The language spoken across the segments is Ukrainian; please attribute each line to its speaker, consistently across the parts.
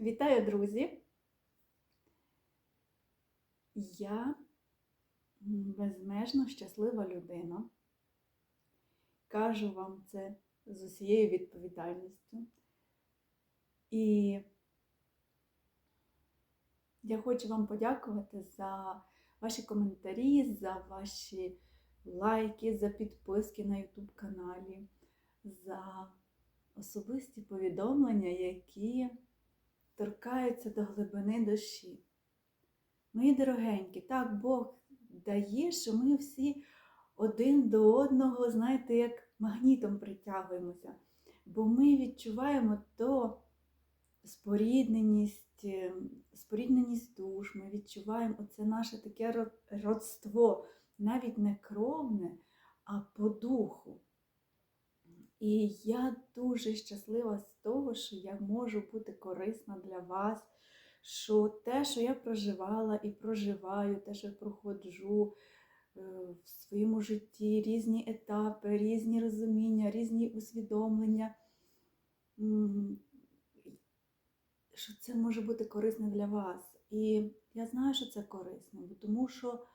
Speaker 1: Вітаю, друзі! Я безмежно щаслива людина. Кажу вам це з усією відповідальністю. І я хочу вам подякувати за ваші коментарі, за ваші лайки, за підписки на YouTube каналі, за особисті повідомлення, які торкаються до глибини душі. Мої дорогенькі, так Бог дає, що ми всі один до одного, знаєте, як магнітом притягуємося, бо ми відчуваємо то спорідненість, е, спорідненість душ, ми відчуваємо оце наше таке родство, навіть не кровне, а по духу. І я дуже щаслива з того, що я можу бути корисна для вас, що те, що я проживала і проживаю, те, що я проходжу е, в своєму житті, різні етапи, різні розуміння, різні усвідомлення, що це може бути корисно для вас. І я знаю, що це корисно, тому що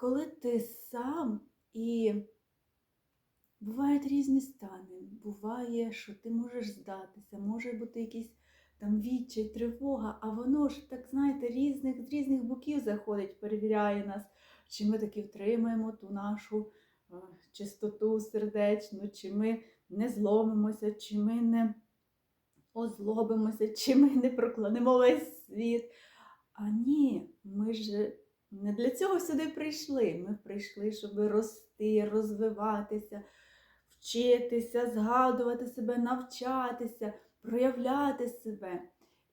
Speaker 1: коли ти сам і бувають різні стани, буває, що ти можеш здатися, може бути якийсь там відчай, тривога, а воно ж так, знаєте, різних, з різних боків заходить, перевіряє нас, чи ми таки втримаємо ту нашу е, чистоту сердечну, чи ми не зломимося, чи ми не озлобимося, чи ми не прокладемо весь світ. А ні, ми ж не для цього сюди прийшли. Ми прийшли, щоб рости, розвиватися, вчитися, згадувати себе, навчатися, проявляти себе.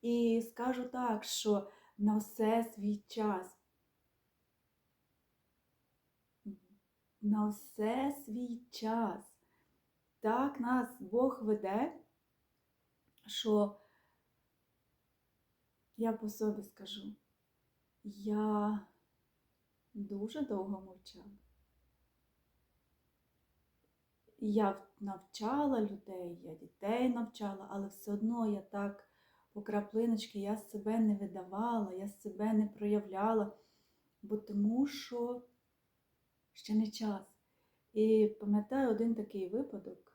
Speaker 1: І скажу так, що на все свій час. На все свій час. Так нас Бог веде, що я по собі скажу, я дуже довго мовчала. Я навчала людей, я дітей навчала, але все одно я так по краплиночки я себе не видавала, я себе не проявляла, бо тому що ще не час. І пам'ятаю один такий випадок.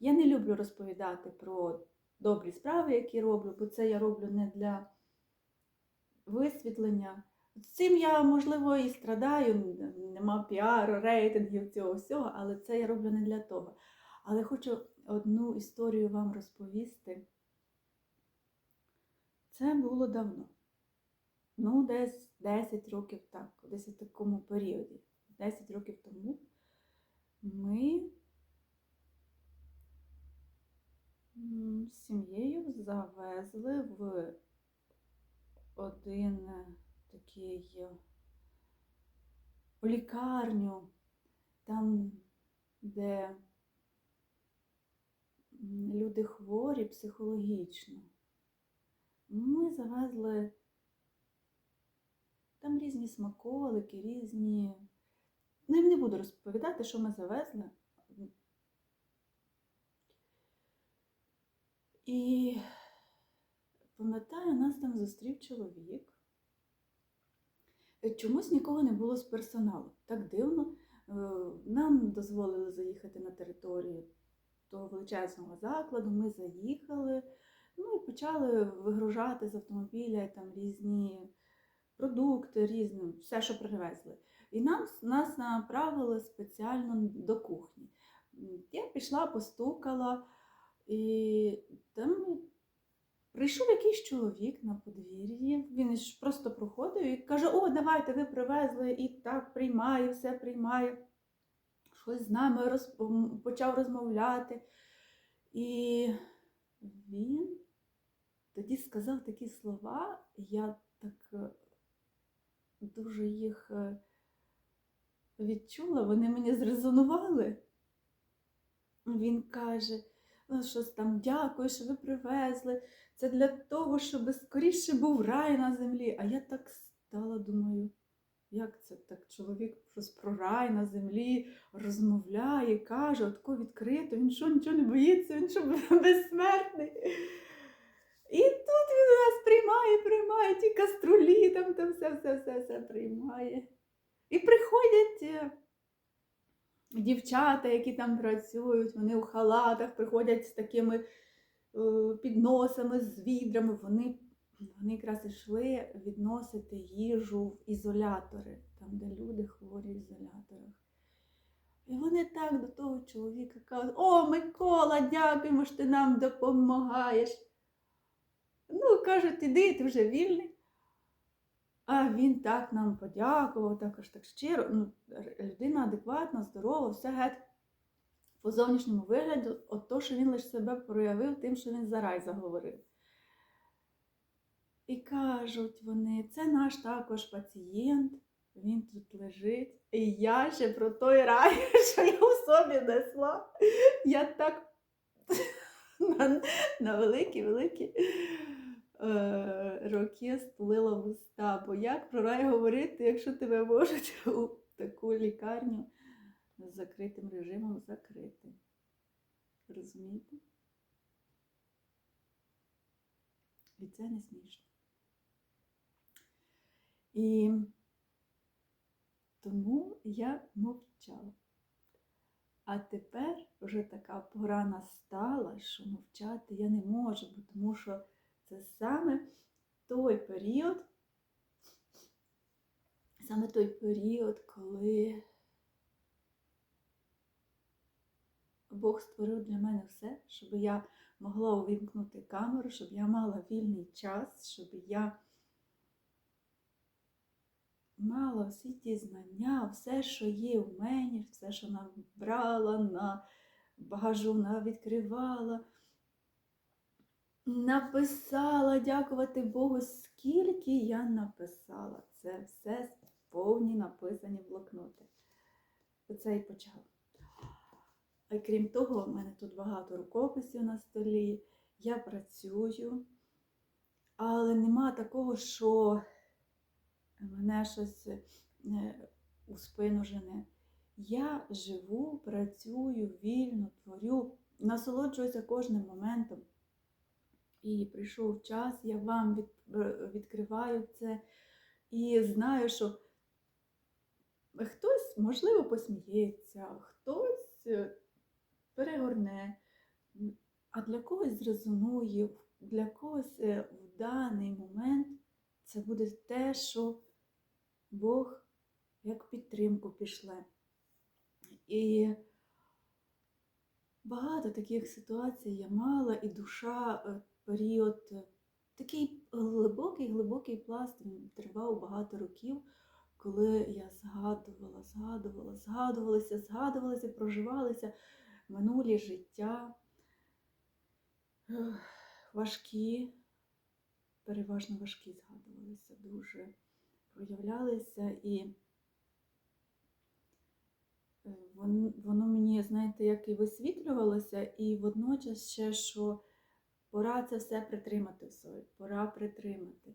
Speaker 1: Я не люблю розповідати про добрі справи, які роблю, бо це я роблю не для висвітлення. Цим я, можливо, і страдаю, нема піару, рейтингів цього всього, але це я роблю не для того. Але хочу одну історію вам розповісти. Це було давно. Ну, десь 10 років так, десь в такому періоді. 10 років тому ми з сім'єю завезли в один такий у лікарню, там, де люди хворі психологічно. Ми завезли там різні смаколики, різні. Ну, не буду розповідати, що ми завезли. І пам'ятаю, нас там зустрів чоловік. Чомусь нікого не було з персоналу. Так дивно. Е, Нам дозволили заїхати на територію того величезного закладу. Ми заїхали, ну і почали вигружати з автомобіля там різні продукти, різні, все, що привезли. І нам, нас направили спеціально до кухні. Я пішла, постукала, і там прийшов якийсь чоловік на подвір'ї. Він просто проходив і каже: О, давайте, ви привезли, і так приймає, все приймає. Щось з нами роз... почав розмовляти. І він тоді сказав такі слова, я так е, дуже їх е, відчула, вони мені зрезонували. Він каже, щось там дякую, що ви привезли. Це для того, щоб скоріше був рай на землі. А я так стала, думаю, Як це так? Чоловік про рай на землі розмовляє, каже, отко відкрито, він що нічого не боїться, він що безсмертний. І тут він нас приймає, приймає ті каструлі, там, там все, все, все, все приймає. І приходять е, дівчата, які там працюють, вони у халатах приходять з такими е, підносами, з відрами. Вони, вони якраз йшли відносити їжу в ізолятори, там, де люди хворі в ізоляторах. І вони так до того чоловіка кажуть: О, Микола, дякуємо, що ти нам допомагаєш. Ну, кажуть, іди, ти вже вільний. А він так нам подякував, також так щиро. Ну, людина адекватна, здорова, все геть по зовнішньому вигляду, от то, що він лише себе проявив тим, що він за рай заговорив. І кажуть вони, це наш також пацієнт, він тут лежить. І я ще про той рай, що я в собі несла. Я так на, на великі-великі е, роки стулила вуста. Бо як про рай говорити, якщо тебе можуть у таку лікарню з закритим режимом закрити? Розумієте? І це не смішно. І тому я мовчала. А тепер вже така пора настала, що мовчати я не можу, тому що це саме той період, саме той період, коли Бог створив для мене все, щоб я могла увімкнути камеру, щоб я мала вільний час, щоб я мала всі ті знання, все, що є в мені, все, що набрала, на багажу відкривала, написала, дякувати Богу, скільки я написала. Це все повні написані блокноти. Оце і почала. А крім того, в мене тут багато рукописів на столі, я працюю, але нема такого, що мене щось е, у спину жене. Я живу, працюю, вільно, творю, насолоджуюся кожним моментом. І прийшов час, я вам від, е, відкриваю це і знаю, що хтось, можливо, посміється, хтось е, перегорне, а для когось зрезонує, для когось в даний момент це буде те, що Бог як підтримку пішле. І багато таких ситуацій я мала, і душа е, період, е, такий глибокий, глибокий пласт, він тривав багато років, коли я згадувала, згадувала, згадувалася, згадувалася, проживалися минулі життя важкі, переважно важкі згадувалися дуже проявлялися, і е, воно, мені, знаєте, як і висвітлювалося, і водночас ще, що пора це все притримати в собі, пора притримати.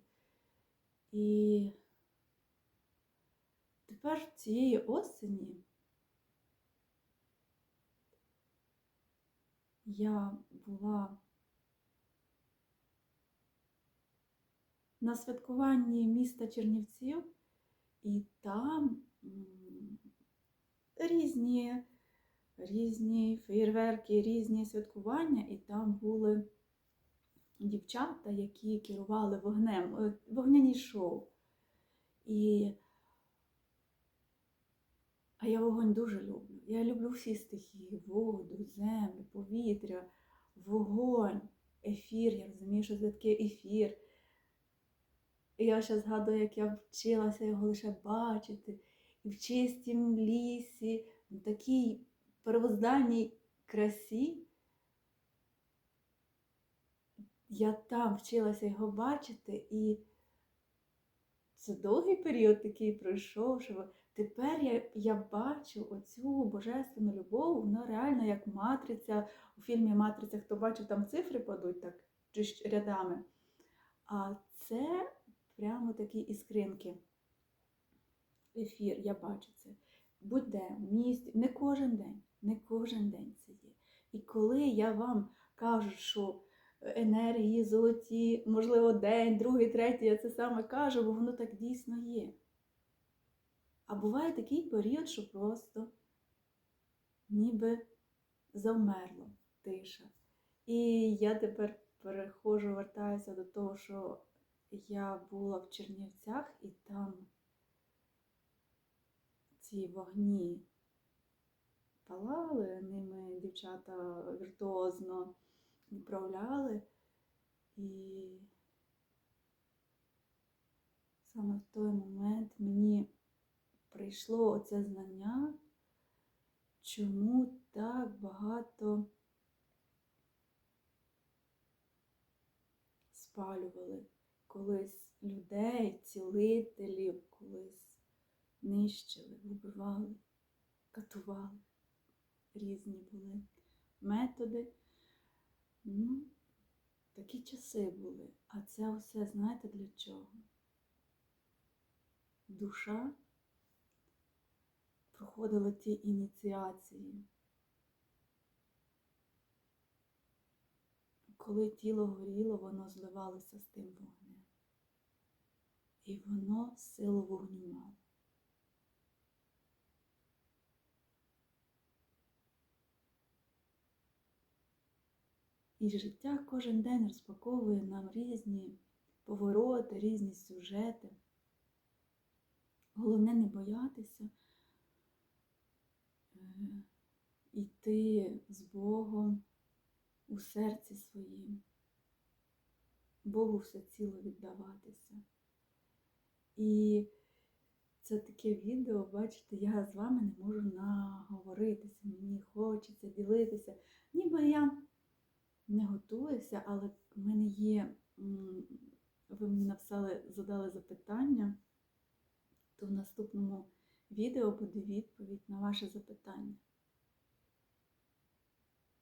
Speaker 1: І тепер цієї осені я була на святкуванні міста Чернівців, і там різні різні феєрверки, різні святкування, і там були дівчата, які керували вогнем, е, вогняні шоу. І а я вогонь дуже люблю. Я люблю всі стихії: воду, землю, повітря, вогонь, ефір. Я розумію, що це таке ефір. Я ще згадую, як я вчилася його лише бачити. І в чистім лісі, в такій первозданній красі. Я там вчилася його бачити, і це довгий період такий пройшов, що тепер я я бачу оцю божественну любов, вона реально як матриця. У фільмі Матриця, хто бачив, там цифри падуть так рядами. А це прямо такі іскринки. ефір, я бачу це. Будь-де, в місті, не кожен день, не кожен день це є. І коли я вам кажу, що енергії золоті, можливо, день, другий, третій, я це саме кажу, бо воно так дійсно є. А буває такий період, що просто ніби завмерло тиша. І я тепер переходжу, вертаюся до того, що я була в Чернівцях і там ці вогні палали, ними дівчата віртуозно управляли. І саме в той момент мені прийшло оце знання, чому так багато спалювали колись людей, цілителів, колись нищили, вбивали, катували. Різні були методи. Ну, такі часи були. А це все, знаєте, для чого? Душа проходила ті ініціації. Коли тіло горіло, воно зливалося з тим вогнем. І воно силу вогню мало. І життя кожен день розпаковує нам різні повороти, різні сюжети. Головне не боятися йти з Богом у серці своїм, Богу все ціло віддаватися. І це таке відео, бачите, я з вами не можу наговоритися, мені хочеться ділитися. Ніби я не готуюся, але в мене є, ви мені написали, задали запитання, то в наступному відео буде відповідь на ваше запитання.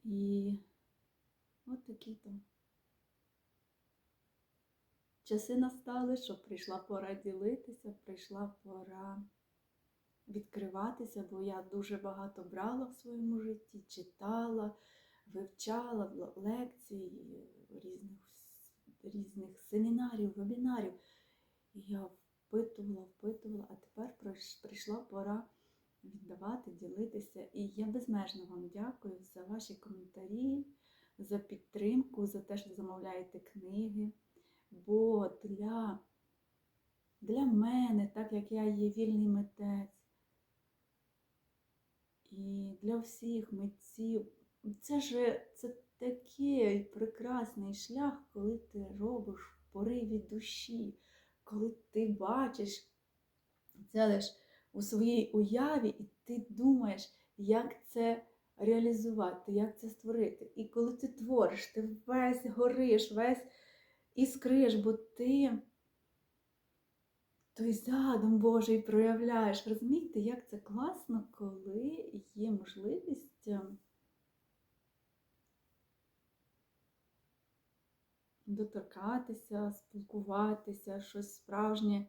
Speaker 1: І от такі то часи настали, що прийшла пора ділитися, прийшла пора відкриватися, бо я дуже багато брала в своєму житті, читала вивчала лекцій, різних різних семінарів, вебінарів. І я впитувала, впитувала, а тепер прийшла пора віддавати, ділитися. І я безмежно вам дякую за ваші коментарі, за підтримку, за те, що замовляєте книги. Бо для, для мене, так як я є вільний митець, і для всіх митців. Це ж це такий прекрасний шлях, коли ти робиш пориві душі, коли ти бачиш це лише у своїй уяві, і ти думаєш, як це реалізувати, як це створити. І коли ти твориш, ти весь гориш, весь іскриш, бо ти той задум Божий проявляєш. Розумієте, як це класно, коли є можливість. Доторкатися, спілкуватися, щось справжнє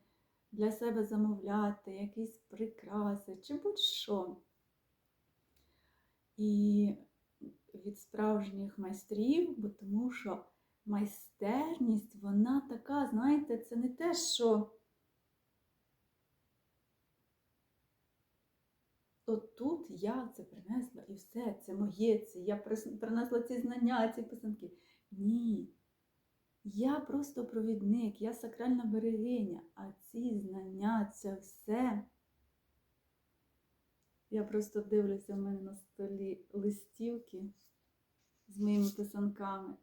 Speaker 1: для себе замовляти, якісь прикраси чи будь-що. І від справжніх майстрів, бо тому що майстерність, вона така, знаєте, це не те, що от тут я це принесла і все, це моє, це я принесла ці знання, ці писанки. Ні. Я просто провідник, я сакральна берегиня, а ці знання, це все. Я просто дивлюся в мене на столі листівки з моїми писанками.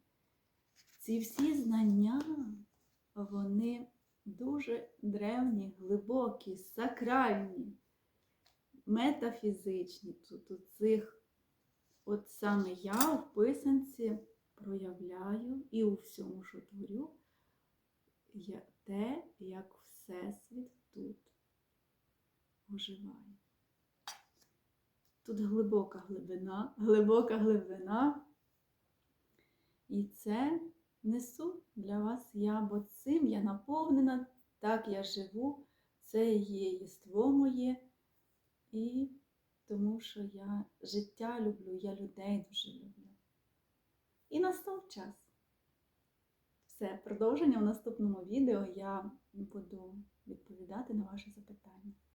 Speaker 1: Ці всі знання, вони дуже древні, глибокі, сакральні, метафізичні. Тут у цих, от саме я в писанці проявляю і у всьому, що творю, є те, як Всесвіт тут оживає. Тут глибока глибина, глибока глибина. І це несу для вас я, бо цим я наповнена, так я живу це є єство моє, і тому що я життя люблю, я людей дуже люблю. І настав час. Все, продовження в наступному відео я буду відповідати на ваші запитання.